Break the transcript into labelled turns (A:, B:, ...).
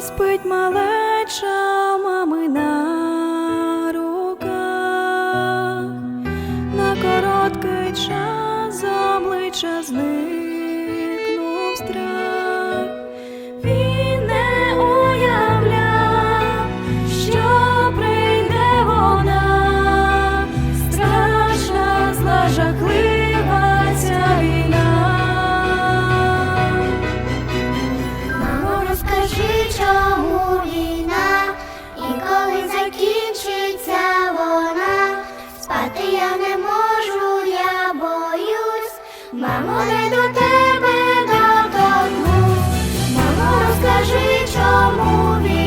A: спить малеча мамина руках, на короткий час обличчя зник.
B: chamou-me.